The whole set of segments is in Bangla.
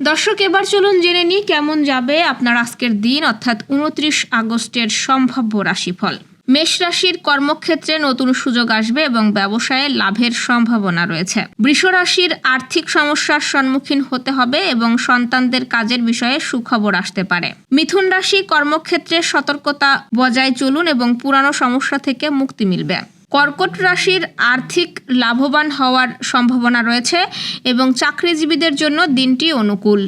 দর্শক, এবার চলুন জেনে নিই কেমন যাবে আপনার আজকের দিন, অর্থাৎ উনত্রিশ আগস্টের সম্ভাব্য রাশিফল। মেষ রাশির কর্মক্ষেত্রে নতুন সুযোগ আসবে এবং ব্যবসায়ে লাভের সম্ভাবনা রয়েছে। বৃষ রাশির আর্থিক সমস্যার সম্মুখীন হতে হবে এবং সন্তানদের কাজের বিষয়ে সুখবর আসতে পারে। মিথুন রাশি কর্মক্ষেত্রে সতর্কতা বজায় চলুন এবং পুরানো সমস্যা থেকে মুক্তি মিলবে। কর্কট রাশির আর্থিক লাভবান হওয়ার সম্ভাবনা রয়েছে এবং চাকরিজীবীদের জন্য দিনটি অনুকূল।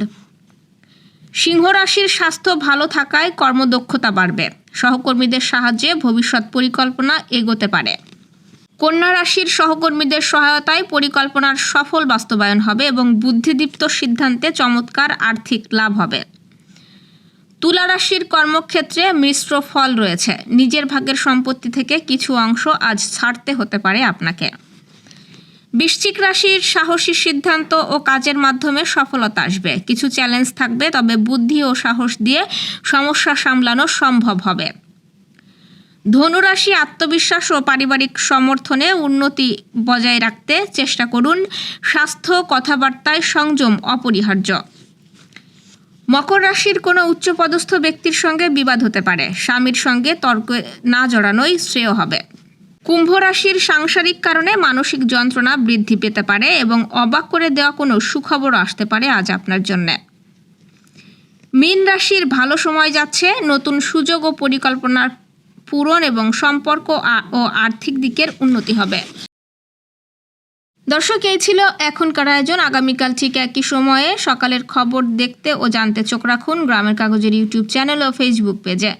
সিংহ রাশির স্বাস্থ্য ভালো থাকায় কর্মদক্ষতা বাড়বে। সহকর্মীদের সাহায্যে ভবিষ্যৎ পরিকল্পনা এগোতে পারে। কন্যা রাশির সহকর্মীদের সহায়তায় পরিকল্পনার সফল বাস্তবায়ন হবে এবং বুদ্ধিদীপ্ত সিদ্ধান্তে চমৎকার আর্থিক লাভ হবে। তুলা রাশির কর্মক্ষেত্রে মিশ্র ফল রয়েছে। নিজের ভাগের সম্পত্তি থেকে কিছু অংশ আজ ছাড়তে হতে পারে আপনাকে। বৃশ্চিক রাশির সাহসী সিদ্ধান্ত ও কাজের মাধ্যমে সফলতা আসবে। কিছু চ্যালেঞ্জ থাকবে, তবে বুদ্ধি ও সাহস দিয়ে সমস্যা সামলানো সম্ভব হবে। ধনুরাশি আত্মবিশ্বাস ও পারিবারিক সমর্থনে উন্নতি বজায় রাখতে চেষ্টা করুন। স্বাস্থ্য, কথাবার্তায় সংযম অপরিহার্য। মকর রাশির কোনো উচ্চপদস্থ ব্যক্তির সঙ্গে বিবাদ হতে পারে। স্বামীর সঙ্গে তর্কে না জড়ানোই শ্রেয় হবে। কুম্ভ রাশির সাংসারিক কারণে মানসিক যন্ত্রণা বৃদ্ধি পেতে পারে এবং অবাক করে দেওয়া কোনো সুখবর আসতে পারে আজ আপনার জন্য। মীন রাশির ভালো সময় যাচ্ছে। নতুন সুযোগ ও পরিকল্পনার পূরণ এবং সম্পর্ক ও আর্থিক দিকের উন্নতি হবে। দর্শক, এই ছিল এখনকার আয়োজন। আগামীকাল ঠিক একই সময়ে সকালের খবর দেখতে ও জানতে চোখ রাখুন গ্রামের কাগজের ইউটিউব চ্যানেল ও ফেসবুক পেজে।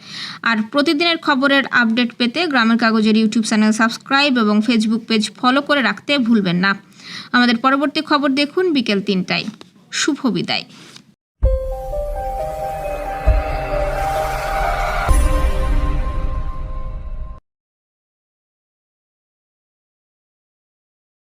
আর প্রতিদিনের খবরের আপডেট পেতে গ্রামের কাগজের ইউটিউব চ্যানেল সাবস্ক্রাইব এবং ফেসবুক পেজ ফলো করে রাখতে ভুলবেন না। আমাদের পরবর্তী খবর দেখুন বিকেল তিনটায়। শুভ বিদায়।